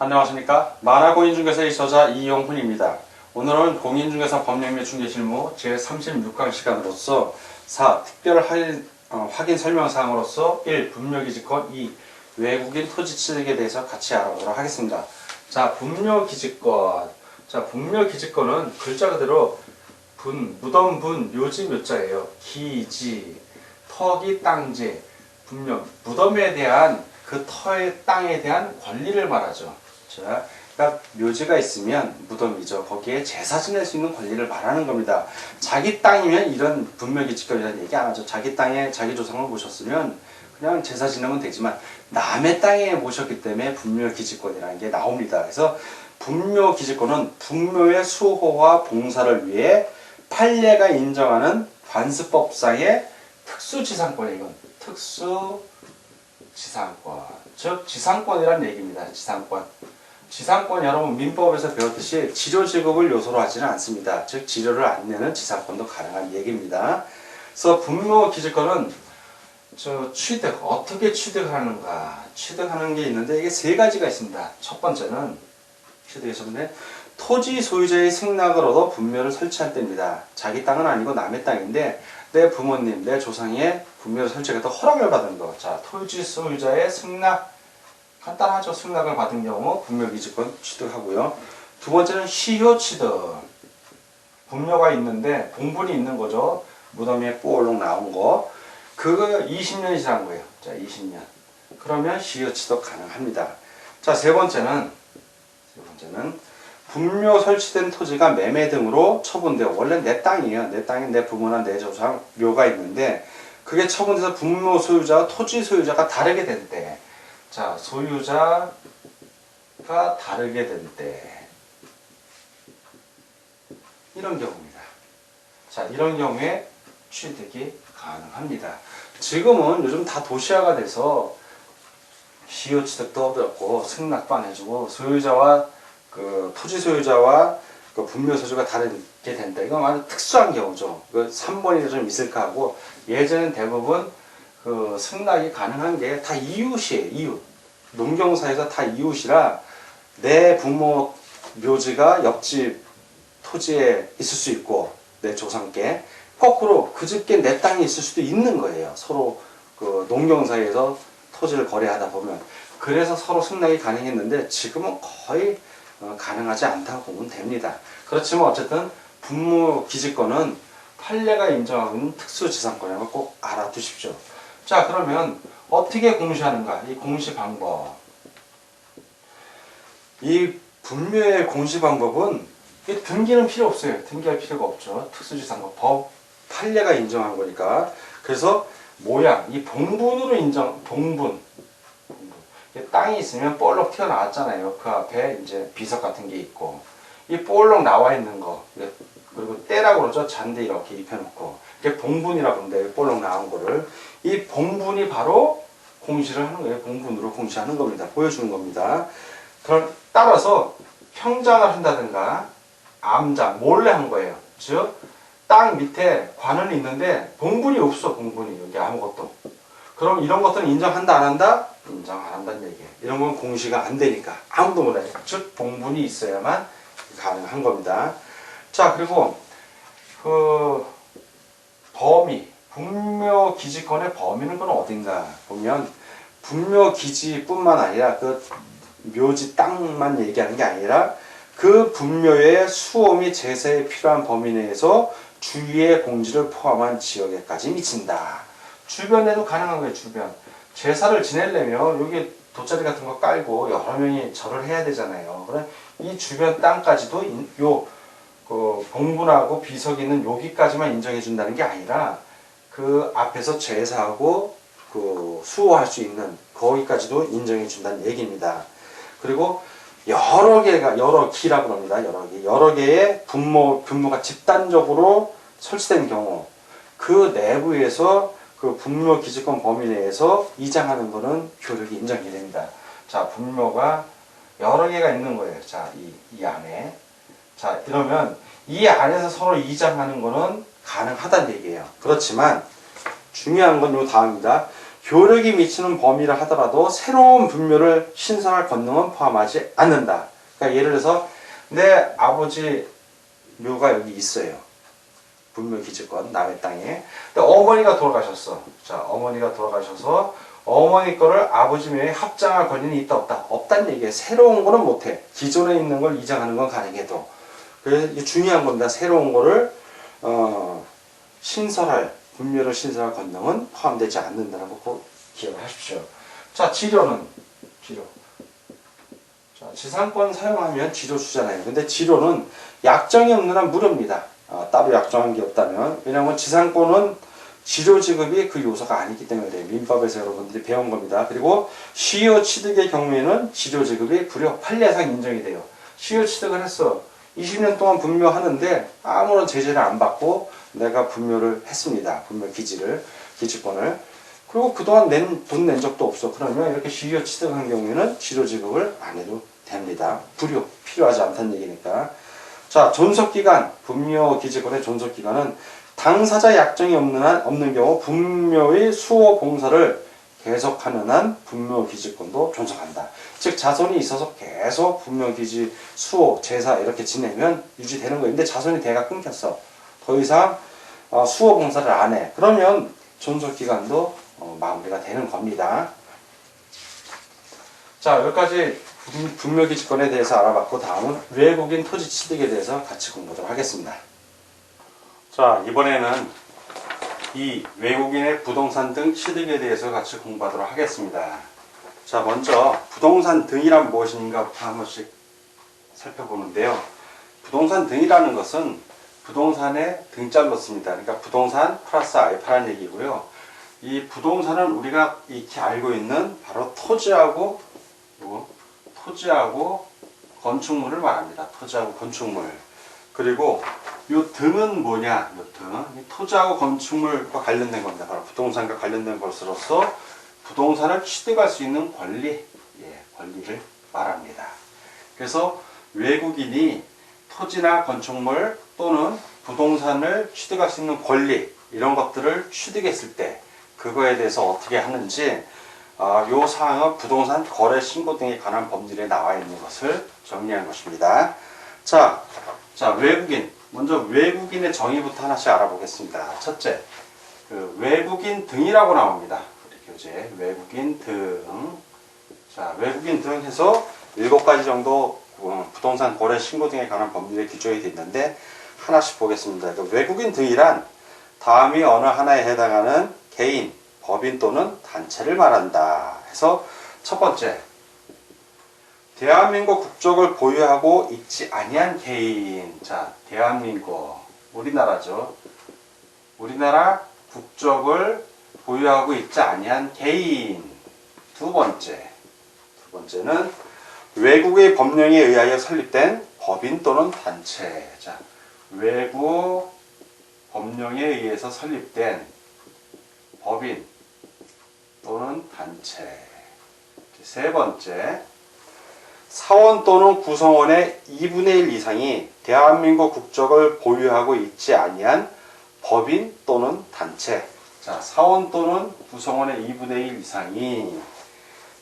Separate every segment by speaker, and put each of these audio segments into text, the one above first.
Speaker 1: 안녕하십니까 만화공인중개사의 저자 이용훈입니다. 오늘은 공인중개사 법령 및 중개실무 제36강 시간으로서 4. 특별 할인, 어, 확인 설명사항으로서 1. 분묘기지권 2. 외국인 토지취득에 대해서 같이 알아보도록 하겠습니다. 자 분묘기지권 자 분묘기지권은 글자 그대로 분, 무덤 분, 묘지 묘자예요. 기지, 터기, 땅지, 분명 무덤에 대한 그 터의 땅에 대한 권리를 말하죠. 자, 그러니까 묘지가 있으면 무덤이죠. 거기에 제사 지낼 수 있는 권리를 말하는 겁니다. 자기 땅이면 이런 분묘기지권이라는 얘기 안 하죠. 자기 땅에 자기 조상을 모셨으면 그냥 제사 지내면 되지만 남의 땅에 모셨기 때문에 분묘 기지권이라는 게 나옵니다. 그래서 분묘 기지권은 분묘의 수호와 봉사를 위해 판례가 인정하는 관습법상의 특수지상권이에요. 이건 특수 지상권. 즉 지상권이라는 얘기입니다. 지상권. 지상권 여러분 민법에서 배웠듯이 지료 지급을 요소로 하지는 않습니다. 즉 지료를 안 내는 지상권도 가능한 얘기입니다. 그래서 분묘기지권은 저 취득 어떻게 취득하는가 취득하는 게 있는데 이게 세 가지가 있습니다. 첫 번째는 취득에서인데 토지 소유자의 얻어 분묘를 설치할 때입니다. 자기 땅은 아니고 남의 땅인데 내 부모님, 내 조상의 분묘를 설치하겠다 허락을 받은 거. 자, 토지 소유자의 승낙 간단하죠. 승낙을 받은 경우 분묘 기지권 취득하고요. 두 번째는 시효 취득. 분묘가 있는데 봉분이 있는 거죠. 무덤에 뽀올록 나온 거. 그거 20년 이상 거예요. 자, 20년. 그러면 시효 취득 가능합니다. 자, 세 번째는 세 번째는 분묘 설치된 토지가 매매 등으로 처분되어 원래 내 땅이에요. 내 땅에 내 부모나 내 조상 묘가 있는데 그게 처분돼서 분묘 소유자와 토지 소유자가 다르게 될 때, 자 소유자가 다르게 될때 이런 경우입니다. 자 이런 경우에 취득이 가능합니다. 지금은 요즘 다 도시화가 돼서 시효 취득도 어렵고 승낙도 안 해주고 소유자와 그 토지 소유자와 그 분묘 소유가 다르게 된다. 이건 아주 특수한 경우죠. 그 3번이 좀 있을까 하고 예전엔 대부분 그 승낙이 가능한 게 다 이웃이에요. 이웃. 농경사에서 다 이웃이라 내 부모 묘지가 옆집 토지에 있을 수 있고 내 조상께 거꾸로 그 집께 내 땅이 있을 수도 있는 거예요. 서로 그 농경사에서 토지를 거래하다 보면 그래서 서로 승낙이 가능했는데 지금은 거의 어, 가능하지 않다고 보면 됩니다. 그렇지만 어쨌든 분무 기지권은 판례가 인정하고 있는 특수지상권이라고 꼭 알아두십시오. 자 그러면 어떻게 공시하는가? 이 공시 방법. 이 분묘의 공시 방법은 이 등기는 필요 없어요. 등기할 필요가 없죠. 특수지상권 법 판례가 인정한 거니까. 그래서 모양 이 봉분으로 인정 봉분 땅이 있으면 볼록 튀어나왔잖아요. 그 앞에 이제 비석 같은 게 있고 이 볼록 나와 있는 거 그리고 때라고 그러죠. 잔디 이렇게 입혀놓고 이게 봉분이라고 합니다. 볼록 나온 거를 이 봉분이 바로 공시를 하는 거예요. 봉분으로 공시하는 겁니다. 보여주는 겁니다. 그럼 따라서 평장을 한다든가 암장 몰래 한 거예요. 즉 땅 밑에 관은 있는데 봉분이 없어. 봉분이 여기 아무것도. 그럼 이런 것들은 인정한다 안 한다? 인정 안 한다는 얘기예요. 이런 건 공시가 안 되니까 아무도 몰라요. 즉 봉분이 있어야만 가능한 겁니다. 자 그리고 그 범위 분묘 기지권의 범위는 그건 어딘가 보면 분묘 기지뿐만 아니라 그 묘지 땅만 얘기하는 게 아니라 그 분묘의 수호 및 제사에 필요한 범위 내에서 주위의 공지를 포함한 지역에까지 미친다. 주변에도 가능한 거예요, 주변. 제사를 지내려면 여기 돗자리 같은 거 깔고 여러 명이 절을 해야 되잖아요. 그래 이 주변 땅까지도 인- 요, 그, 봉분하고 비석이 있는 여기까지만 인정해 준다는 게 아니라 그 앞에서 제사하고 그 수호할 수 있는 거기까지도 인정해 준다는 얘기입니다. 그리고 여러 개가 여러 기라고 합니다. 여러 개 여러 개의 분모 분모가 집단적으로 설치된 경우 그 내부에서 그 분묘 기지권 범위 내에서 이장하는 거는 효력이 인정이 됩니다. 자 분묘가 여러 개가 있는 거예요. 자 이 이 안에 자 이러면 이 안에서 서로 이장하는 거는 가능하다는 얘기예요. 그렇지만 중요한 건 요 다음입니다. 효력이 미치는 범위라 하더라도 새로운 분묘를 신설할 권능은 포함하지 않는다. 그러니까 예를 들어서 내 아버지 묘가 여기 있어요. 분묘 기지권 남의 땅에. 근데 어머니가 돌아가셨어. 자, 어머니가 돌아가셔서 어머니 거를 아버지 묘에 합장할 권한이 있다 없다. 없다는 얘기예요. 새로운 거는 못해. 기존에 있는 걸 이장하는 건 가능해도. 그래서 중요한 겁니다. 새로운 거를 어, 신설할 분묘를 신설할 권능은 포함되지 않는다는 거꼭 기억을 하십시오. 자, 치료는 치료. 자, 지상권 사용하면 치료 주잖아요. 근데 치료는 약정이 없는 한 무료입니다. 어, 따로 약정한 게 없다면. 왜냐하면 지상권은 치료 지급이 그 요소가 아니기 때문에. 민법에서 여러분들이 배운 겁니다. 그리고 시효 취득의 경우에는 치료 지급이 불효 판례상 인정이 돼요. 시효 취득을 했어. 20년 동안 분묘하는데 아무런 제재를 안 받고 내가 분묘를 했습니다. 분묘 기지를 기지권을 그리고 그동안 낸 돈 낸 적도 없어. 그러면 이렇게 시효 취득한 경우에는 치료 지급을 안 해도 됩니다. 불효 필요하지 않다는 얘기니까. 자 존속 기간 분묘 기지권의 존속 기간은 당사자 약정이 없는 한 없는 경우 분묘의 수호 봉사를 계속하는 한 분묘 기지권도 존속한다. 즉 자손이 있어서 계속 분묘 기지 수호 제사 이렇게 지내면 유지되는 거예요. 근데 자손이 대가 끊겼어. 더 이상 어, 수호 봉사를 안 해. 그러면 존속 기간도 어, 마무리가 되는 겁니다. 자 여기까지 분- 분묘 기지권에 대해서 알아봤고 다음은 외국인 토지 취득에 대해서 같이 공부하도록 하겠습니다. 자 이번에는 이 외국인의 부동산 등 취득에 대해서 같이 공부하도록 하겠습니다. 자, 먼저 부동산 등이란 무엇인가부터 한 번씩 살펴보는데요. 부동산 등이라는 것은 부동산의 등자를 넣습니다. 그러니까 부동산 플러스 알파라는 얘기고요. 이 부동산은 우리가 익히 알고 있는 바로 토지하고 뭐, 토지하고 건축물을 말합니다. 토지하고 건축물. 그리고 요 등은 뭐냐? 요 등. 이 토지하고 건축물과 관련된 겁니다. 바로 부동산과 관련된 것으로서 부동산을 취득할 수 있는 권리, 예, 권리를 말합니다. 그래서 외국인이 토지나 건축물 또는 부동산을 취득할 수 있는 권리 이런 것들을 취득했을 때 그거에 대해서 어떻게 하는지 아, 요 사항은 부동산 거래 신고 등에 관한 법률에 나와 있는 것을 정리한 것입니다. 자, 자 외국인 먼저 외국인의 정의부터 하나씩 알아보겠습니다. 첫째, 그 외국인 등이라고 나옵니다. 교재 외국인 등. 자, 외국인 등 해서 일곱 가지 정도 어, 부동산 거래 신고 등에 관한 법률에 규정이 되어 있는데 하나씩 보겠습니다. 그 외국인 등이란 다음이 어느 하나에 해당하는 개인, 법인 또는 단체를 말한다. 해서 첫 번째, 대한민국 국적을 보유하고 있지 아니한 개인. 자, 대한민국 우리나라죠. 우리나라 국적을 보유하고 있지 아니한 개인. 두 번째. 두 번째는 외국의 법령에 의하여 설립된 법인 또는 단체. 자, 외국 법령에 의해서 설립된 법인 또는 단체. 세 번째. 사원 또는 구성원의 2분의 1 이상이 대한민국 국적을 보유하고 있지 아니한 법인 또는 단체. 자, 사원 또는 구성원의 2분의 1 이상이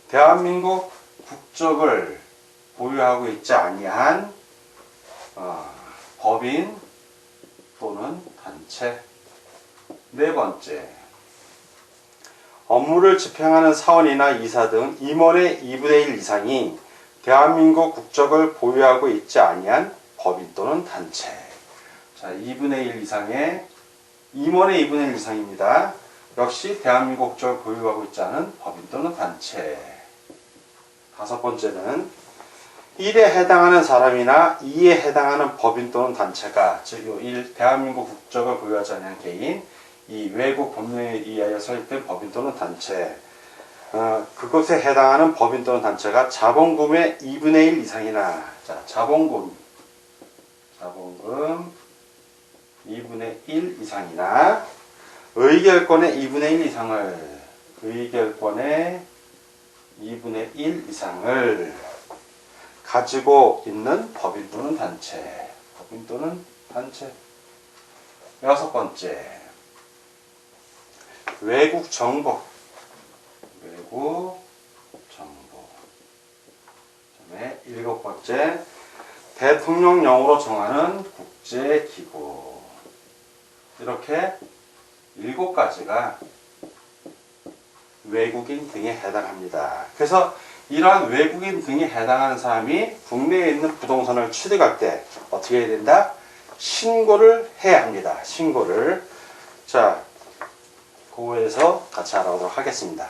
Speaker 1: 대한민국 국적을 보유하고 있지 아니한 어, 법인 또는 단체. 네 번째. 업무를 집행하는 사원이나 이사 등 임원의 2분의 1 이상이 대한민국 국적을 보유하고 있지 아니한 법인 또는 단체. 자, 2분의 1 이상의 임원의 2분의 1 이상입니다. 역시 대한민국 국적을 보유하고 있지 않은 법인 또는 단체. 다섯 번째는 1에 해당하는 사람이나 2에 해당하는 법인 또는 단체가 즉 1. 대한민국 국적을 보유하지 않은 개인 2. 외국 법령에 의하여 설립된 법인 또는 단체 어, 그것에 해당하는 법인 또는 단체가 자본금의 2분의 1 이상이나 자, 자본금 자본금 2분의 1 이상이나 의결권의 2분의 1 이상을 의결권의 2분의 1 이상을 가지고 있는 법인 또는 단체 법인 또는 단체. 여섯 번째 외국 정보. 외국 정보. 그다음에 일곱 번째 대통령령으로 정하는 국제기구. 이렇게 일곱 가지가 외국인 등에 해당합니다. 그래서 이러한 외국인 등에 해당하는 사람이 국내에 있는 부동산을 취득할 때 어떻게 해야 된다? 신고를 해야 합니다. 신고를. 자, 그거에서 같이 알아보도록 하겠습니다.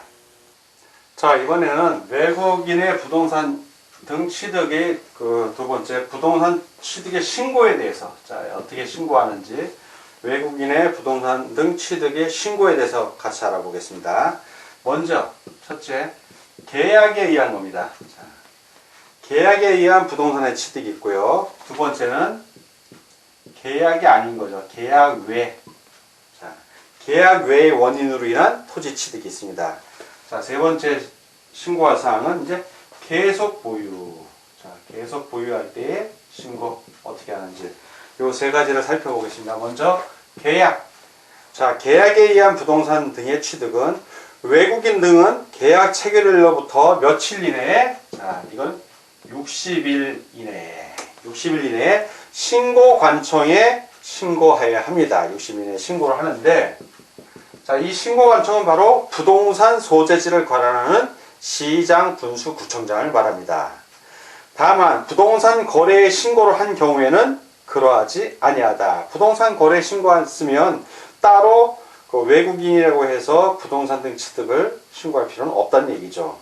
Speaker 1: 자, 이번에는 외국인의 부동산 등 취득의 그 두 번째 부동산 취득의 신고에 대해서 자, 어떻게 신고하는지 외국인의 부동산 등 취득의 신고에 대해서 같이 알아보겠습니다. 먼저 첫째 계약에 의한 겁니다. 자, 계약에 의한 부동산의 취득이 있고요. 두 번째는 계약이 아닌 거죠. 계약 외. 자, 계약 외의 원인으로 인한 토지 취득이 있습니다. 자, 세 번째 신고할 사항은 이제 계속 보유. 자, 계속 보유할 때의 신고 어떻게 하는지 요 세 가지를 살펴보겠습니다. 먼저 계약. 자, 계약에 의한 부동산 등의 취득은 외국인 등은 계약 체결일로부터 며칠 이내에 자, 이건 60일 이내에 60일 이내에 신고 관청에 신고해야 합니다. 60일 이내에 신고를 하는데 자, 이 신고 관청은 바로 부동산 소재지를 관할하는 시장 분수 구청장을 말합니다. 다만 부동산 거래에 신고를 한 경우에는 그러하지 아니하다. 부동산 거래 신고했으면 따로 그 외국인이라고 해서 부동산 등 취득을 신고할 필요는 없다는 얘기죠.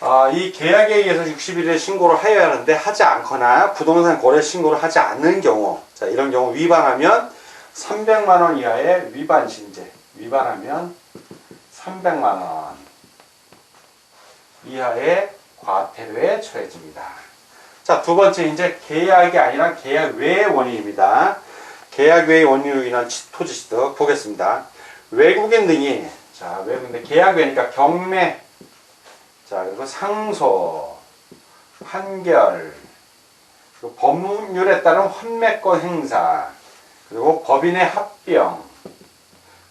Speaker 1: 아, 이 계약에 의해서 60일에 신고를 해야 하는데 하지 않거나 부동산 거래 신고를 하지 않는 경우, 자 이런 경우 위반하면 300만 원 이하의 위반 신제, 위반하면 300만 원 이하의 과태료에 처해집니다. 자, 두 번째 이제 계약이 아니라 계약 외의 원인입니다. 계약 외의 원인으로 인한 치- 토지 취득 보겠습니다. 외국인 등이 자, 외국인 계약 외니까 경매 자, 그리고 상소, 판결, 그리고 법률에 따른 환매권 행사, 그리고 법인의 합병,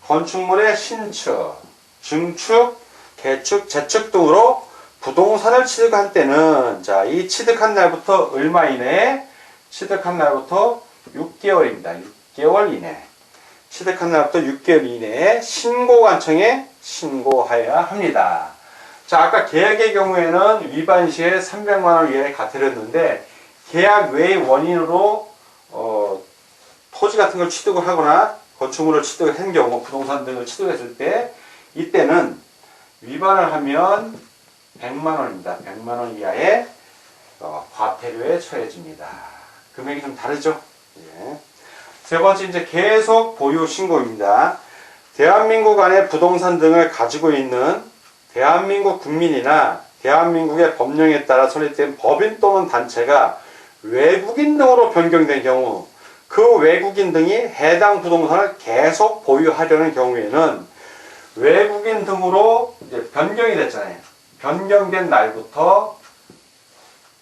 Speaker 1: 건축물의 신축, 증축, 개축, 재축 등으로 부동산을 취득한 때는 자, 이 취득한 날부터 얼마 이내에 취득한 날부터 6개월입니다. 6개월 이내. 취득한 날부터 6개월 이내에 신고관청에 신고하여야 합니다. 자, 아까 계약의 경우에는 위반 시에 300만 원 이하의 과태료였는데 계약 외의 원인으로 어, 토지 같은 걸 취득을 하거나 건축물을 취득을 한 경우 부동산 등을 취득했을 때 이때는 위반을 하면 100만 원입니다. 100만 원 이하의 어, 과태료에 처해집니다. 금액이 좀 다르죠? 예. 세 번째 이제 계속 보유 신고입니다. 대한민국 안에 부동산 등을 가지고 있는 대한민국 국민이나 대한민국의 법령에 따라 설립된 법인 또는 단체가 외국인 등으로 변경된 경우 그 외국인 등이 해당 부동산을 계속 보유하려는 경우에는 외국인 등으로 변경이 됐잖아요. 변경된 날부터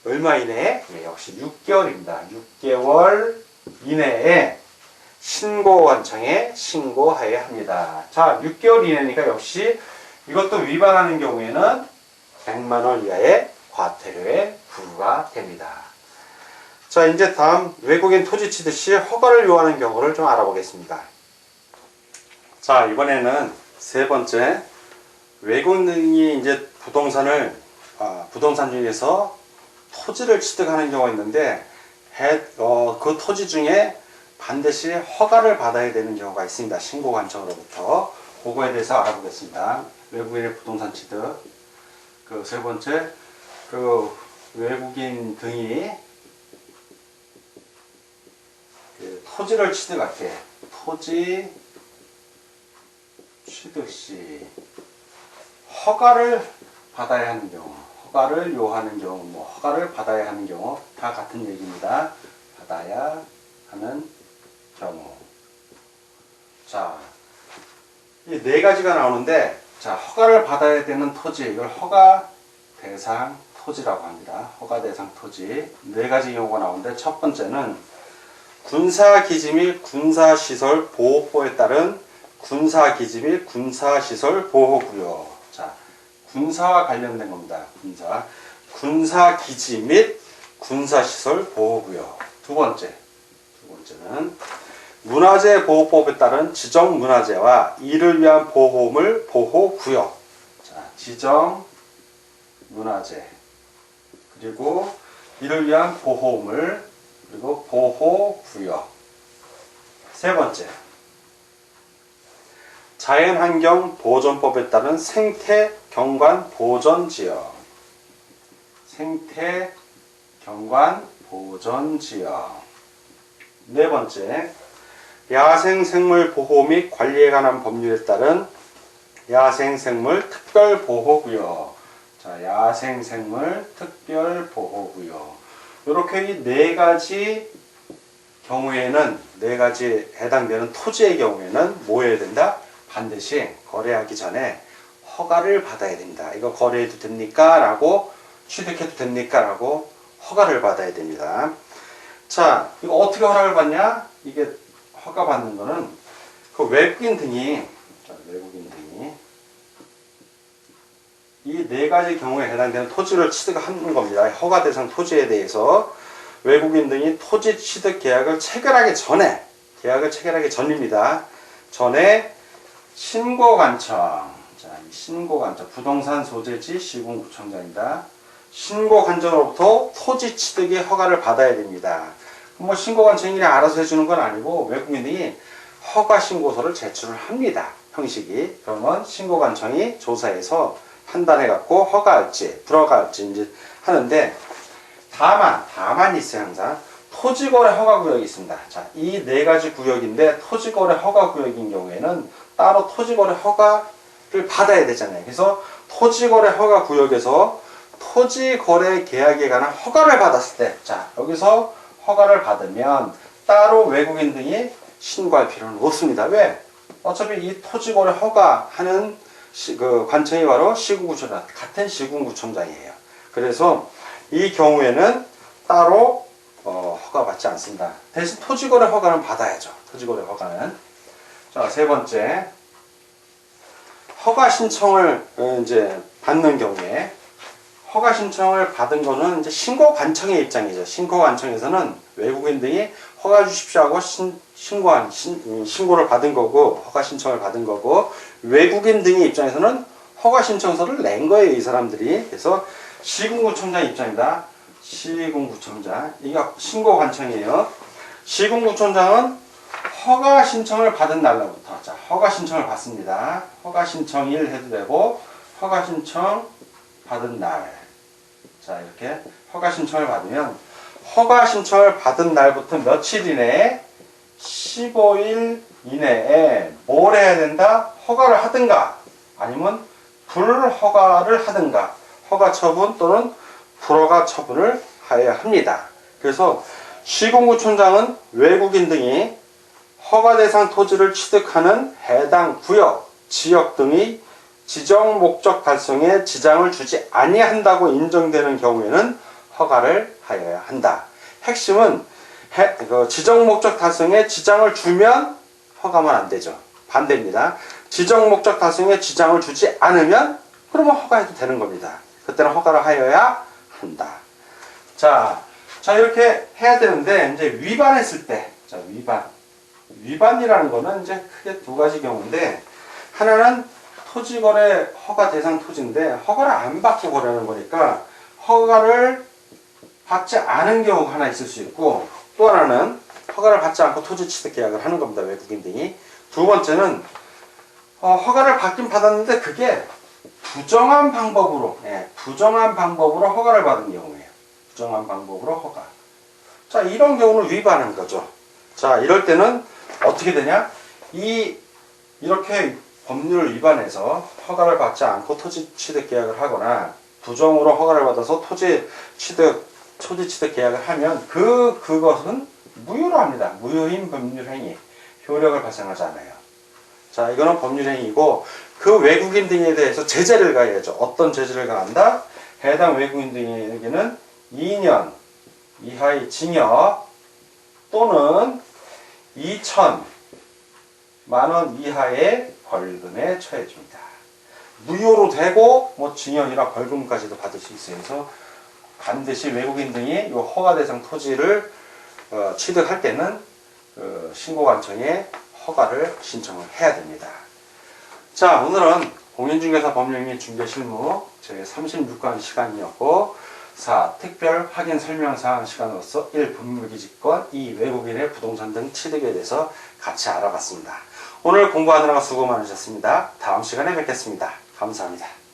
Speaker 1: 얼마 이내에? 예, 역시 6개월입니다. 6개월 이내에 신고원청에 신고해야 합니다. 자, 6개월 이내니까 역시 이것도 위반하는 경우에는 100만 원 이하의 과태료에 부과가 됩니다. 자, 이제 다음 외국인 토지 시 허가를 요하는 경우를 좀 알아보겠습니다. 자, 이번에는 세 번째 외국인이 이제 부동산을 아, 부동산 중에서 토지를 취득하는 경우가 있는데 해, 어, 그 토지 중에 반드시 허가를 받아야 되는 경우가 있습니다. 신고 관청으로부터 그거에 대해서 알아보겠습니다. 외국인의 부동산 취득 그 세 번째 그 외국인 등이 그 토지를 취득할 때 토지 취득 시 허가를 받아야 하는 경우, 허가를 요하는 경우, 뭐 허가를 받아야 하는 경우 다 같은 얘기입니다. 받아야 하는 경우. 자, 이 네 가지가 나오는데, 자 허가를 받아야 되는 토지, 이걸 허가 대상 토지라고 합니다. 허가 대상 토지 네 가지 경우가 나오는데 첫 번째는 군사기지 및 군사시설 보호법에 따른 군사기지 및 군사시설 보호구역. 자, 군사와 관련된 겁니다. 군사. 군사 기지 및 군사 시설 보호구역. 두 번째. 두 번째는 문화재 보호법에 따른 지정 문화재와 이를 위한 보호물 보호 구역. 자, 지정 문화재. 그리고 이를 위한 보호물 그리고 보호 구역. 세 번째. 자연환경 보존법에 따른 생태 경관 보전 지역. 생태 경관 보전 지역. 네 번째. 야생 생물 보호 및 관리에 관한 법률에 따른 야생 생물 특별 보호 구역. 자, 야생 생물 특별 보호 구역. 이렇게 이 네 가지 경우에는 네 가지 해당되는 토지의 경우에는 뭐 해야 된다? 반드시 거래하기 전에 허가를 받아야 된다. 이거 거래해도 됩니까? 라고 취득해도 됩니까? 라고 허가를 받아야 됩니다. 자, 이거 어떻게 허락을 받냐? 이게 허가 받는 거는 그 외국인 등이 자, 외국인 등이 이 네 가지 경우에 해당되는 토지를 취득하는 겁니다. 허가 대상 토지에 대해서 외국인 등이 토지 취득 계약을 체결하기 전에 계약을 체결하기 전입니다. 전에 신고 간청. 자, 이 신고 간청 부동산 소재지 시군구청장입니다. 신고 간청으로부터 토지 취득의 허가를 받아야 됩니다. 뭐 신고 간청이 알아서 해주는 건 아니고 외국인이 허가 신고서를 제출을 합니다. 형식이 그러면 신고 간청이 조사해서 판단해 갖고 허가할지 불허가할지 이제 하는데 다만 다만 있어요 항상 토지거래 허가 구역이 있습니다. 자, 이 네 가지 구역인데 토지거래 허가 구역인 경우에는 따로 토지거래 허가를 받아야 되잖아요. 그래서 토지거래 허가 구역에서 토지거래 계약에 관한 허가를 받았을 때, 자 여기서 허가를 받으면 따로 외국인 등이 신고할 필요는 없습니다. 왜? 어차피 이 토지거래 허가하는 시, 그 관청이 바로 시군구청장 같은 시군구청장이에요. 그래서 이 경우에는 따로 어, 허가 받지 않습니다. 대신 토지거래 허가는 받아야죠. 토지거래 허가는 자 세 번째 허가 신청을 어, 이제 받는 경우에 허가 신청을 받은 거는 이제 신고 관청의 입장이죠. 신고 관청에서는 외국인 등이 허가 주십시오 하고 신, 신고한 신, 음, 신고를 받은 거고 허가 신청을 받은 거고 외국인 등의 입장에서는 허가 신청서를 낸 거예요. 이 사람들이 그래서 시군구청장 입장이다. 시군구청장 이거 신고 관청이에요. 시군구청장은 허가 신청을 받은 날로부터 자 허가 신청을 받습니다. 허가 신청일 해도 되고 허가 신청 받은 날. 자, 이렇게 허가 신청을 받으면 허가 신청을 받은 날부터 며칠 이내에 15일 이내에 뭘 해야 된다? 허가를 하든가 아니면 불허가를 하든가 허가 처분 또는 불허가 처분을 하여야 합니다. 그래서 시공구청장은 외국인 등이 허가 대상 토지를 취득하는 해당 구역, 지역 등이 지정 목적 달성에 지장을 주지 아니한다고 인정되는 경우에는 허가를 하여야 한다. 핵심은 해- 그 지정 목적 달성에 지장을 주면 허가만 안 되죠. 반대입니다. 지정 목적 달성에 지장을 주지 않으면 그러면 허가해도 되는 겁니다. 그때는 허가를 하여야 한다. 자, 자 이렇게 해야 되는데 이제 위반했을 때, 자 위반, 위반이라는 거는 이제 크게 두 가지 경우인데 하나는 토지거래 허가 대상 토지인데 허가를 안 받고 거래하는 거니까 허가를 받지 않은 경우가 하나 있을 수 있고 또 하나는 허가를 받지 않고 토지 취득 계약을 하는 겁니다 외국인 등이. 두 번째는 어, 허가를 받긴 받았는데 그게 부정한 방법으로 예, 부정한 방법으로 허가를 받은 경우예요. 부정한 방법으로 허가. 자 이런 경우는 위반한 거죠. 자 이럴 때는 어떻게 되냐 이 이렇게 법률을 위반해서 허가를 받지 않고 토지 취득 계약을 하거나 부정으로 허가를 받아서 토지 취득 토지 취득 계약을 하면 그 그것은 무효로 합니다. 무효인 법률 행위 효력을 발생하지 않아요. 자 이거는 법률 행위고 그 외국인 등에 대해서 제재를 가해야죠. 어떤 제재를 가한다? 해당 외국인 등에게는 2년 이하의 징역 또는 2천 만원 이하의 벌금에 처해집니다. 무효로 되고 뭐 징역이나 벌금까지도 받을 수 있어요. 그래서 반드시 외국인 등이 이 허가 대상 토지를 어, 취득할 때는 어, 신고관청에 허가를 신청을 해야 됩니다. 자, 오늘은 공인중개사 법령 및 중개 실무 제 36강 시간이었고 4. 특별 확인 설명사항 시간으로서 1. 분무기지권 2. 외국인의 부동산 등 취득에 대해서 같이 알아봤습니다. 오늘 공부하느라 수고 많으셨습니다. 다음 시간에 뵙겠습니다. 감사합니다.